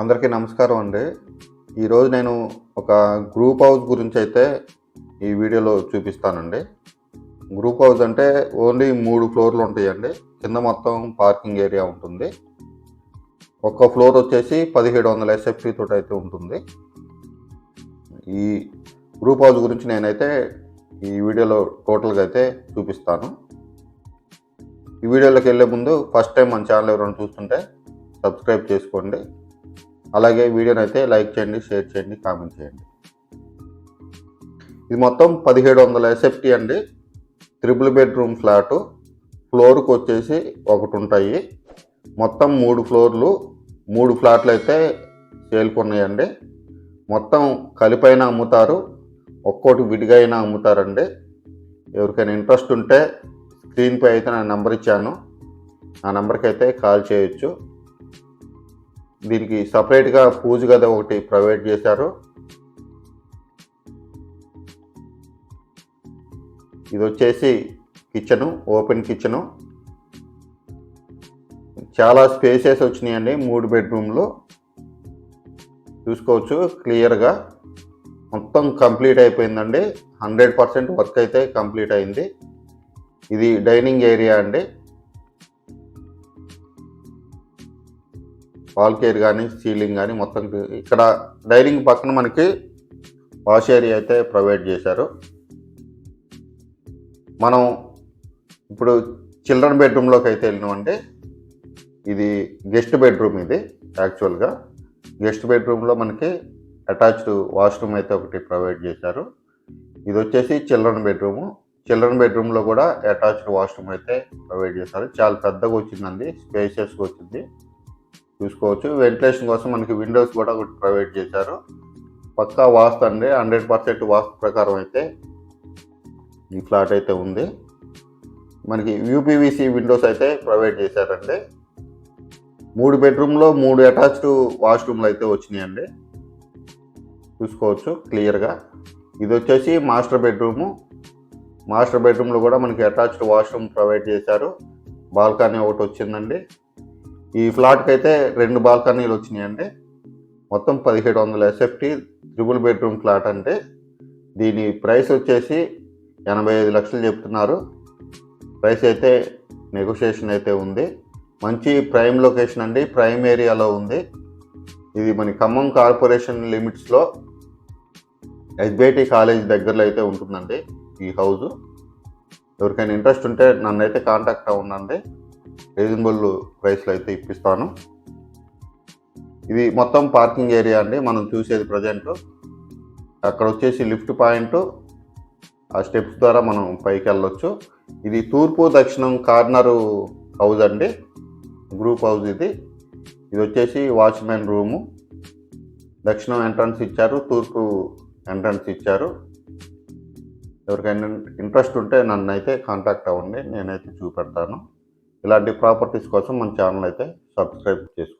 అందరికీ నమస్కారం అండి. ఈరోజు నేను ఒక గ్రూప్ హౌస్ గురించి అయితే ఈ వీడియోలో చూపిస్తానండి. గ్రూప్ హౌస్ అంటే ఓన్లీ మూడు ఫ్లోర్లు ఉంటాయండి. కింద మొత్తం పార్కింగ్ ఏరియా ఉంటుంది. ఒక్క ఫ్లోర్ వచ్చేసి పదిహేడు వందల ఎస్ఎఫ్టీ తోటి అయితే ఉంటుంది. ఈ గ్రూప్ హౌస్ గురించి నేనైతే ఈ వీడియోలో టోటల్గా అయితే చూపిస్తాను. ఈ వీడియోలోకి వెళ్ళే ముందు ఫస్ట్ టైం మన ఛానల్ ఎవరైనా చూస్తుంటే సబ్స్క్రైబ్ చేసుకోండి. అలాగే వీడియోని అయితే లైక్ చేయండి షేర్ చేయండి కామెంట్ చేయండి. ఇది మొత్తం పదిహేడు వందల ఎస్ఎఫ్టీ అండి. Triple bedroom flat. ఫ్లోర్కి వచ్చేసి ఒకటి ఉంటాయి. మొత్తం మూడు ఫ్లోర్లు. మూడు ఫ్లాట్లు అయితే సేల్కి మొత్తం కలిపైన అమ్ముతారు. ఒక్కోటి విడిగా అయినా అమ్ముతారండి. ఎవరికైనా ఇంట్రెస్ట్ ఉంటే స్క్రీన్పై అయితే నా నెంబర్ ఇచ్చాను. ఆ నెంబర్కి అయితే కాల్ చేయొచ్చు. దీనికి సపరేట్గా పూజ గది ఒకటి ప్రొవైడ్ చేశారు. ఇది వచ్చేసి కిచెను ఓపెన్ కిచెను. చాలా స్పేసెస్ వచ్చినాయండి మూడు బెడ్రూమ్లు. చూసుకోవచ్చు క్లియర్గా. మొత్తం కంప్లీట్ అయిపోయిందండి. హండ్రెడ్ పర్సెంట్ వర్క్ అయితే కంప్లీట్ అయింది. ఇది డైనింగ్ ఏరియా అండి. వాల్ కేర్ కానీ సీలింగ్ కానీ మొత్తం ఇక్కడ డైనింగ్ పక్కన మనకి వాష్ ఏరియా అయితే ప్రొవైడ్ చేశారు. మనం ఇప్పుడు చిల్డ్రన్ బెడ్రూమ్లోకి అయితే వెళ్ళినామంటే ఇది గెస్ట్ బెడ్రూమ్ ఇది యాక్చువల్గా. గెస్ట్ బెడ్రూమ్లో మనకి అటాచ్డ్ వాష్రూమ్ అయితే ఒకటి ప్రొవైడ్ చేశారు. ఇది వచ్చేసి చిల్డ్రన్ బెడ్రూము. చిల్డ్రన్ బెడ్రూమ్లో కూడా అటాచ్డ్ వాష్రూమ్ అయితే ప్రొవైడ్ చేశారు. చాలా పెద్దగా వచ్చిందండి స్పేషియస్గా వచ్చింది. చూసుకోవచ్చు. వెంటిలేషన్ కోసం మనకి విండోస్ కూడా ఒకటి ప్రొవైడ్ చేశారు. పక్కా వాస్తు అండి. హండ్రెడ్ పర్సెంట్ వాస్తు ప్రకారం అయితే ఈ ఫ్లాట్ అయితే ఉంది. మనకి యూపీవీసీ విండోస్ అయితే ప్రొవైడ్ చేశారండి. మూడు బెడ్రూమ్లో మూడు అటాచ్డ్ వాష్రూమ్లు అయితే వచ్చినాయండి. చూసుకోవచ్చు క్లియర్గా ఇది వచ్చేసి మాస్టర్ బెడ్రూము మాస్టర్ బెడ్రూమ్లో కూడా మనకి అటాచ్డ్ వాష్రూమ్ ప్రొవైడ్ చేశారు. బాల్కనీ ఒకటి వచ్చిందండి. ఈ ఫ్లాట్కి అయితే రెండు బాల్కనీలు వచ్చినాయండి. మొత్తం పదిహేడు వందల ఎస్ఎఫ్టీ త్రిబుల్ బెడ్రూమ్ ఫ్లాట్ అంటే దీని ప్రైస్ వచ్చేసి ఎనభై ఐదు లక్షలు చెప్తున్నారు. ప్రైస్ అయితే నెగోషియేషన్ అయితే ఉంది. మంచి ప్రైమ్ లొకేషన్ అండి. ప్రైమ్ ఏరియాలో ఉంది. ఇది మన ఖమ్మం కార్పొరేషన్ లిమిట్స్లో ఎస్బిఐటి కాలేజ్ దగ్గరలో అయితే ఉంటుందండి ఈ హౌస్ ఎవరికైనా ఇంట్రెస్ట్ ఉంటే నన్ను అయితే కాంటాక్ట్ అవ్వండి రీజనబుల్ ప్రైస్లో అయితే ఇప్పిస్తాను. ఇది మొత్తం పార్కింగ్ ఏరియా అండి. మనం చూసేది ప్రజెంట్. అక్కడ వచ్చేసి లిఫ్ట్ పాయింట్. ఆ స్టెప్స్ ద్వారా మనం పైకి వెళ్ళొచ్చు. ఇది తూర్పు దక్షిణం కార్నరు హౌస్ అండి. గ్రూప్ హౌస్ ఇది. ఇది వచ్చేసి వాచ్మెన్ రూము. దక్షిణం ఎంట్రన్స్ ఇచ్చారు. తూర్పు ఎంట్రన్స్ ఇచ్చారు. ఎవరికైనా ఇంట్రెస్ట్ ఉంటే నన్ను అయితే కాంటాక్ట్ అవ్వండి. నేనైతే చూపెడతాను. ఇలాంటి ప్రాపర్టీస్ కోసం మన ఛానల్ అయితే సబ్స్క్రైబ్ చేసుకోండి.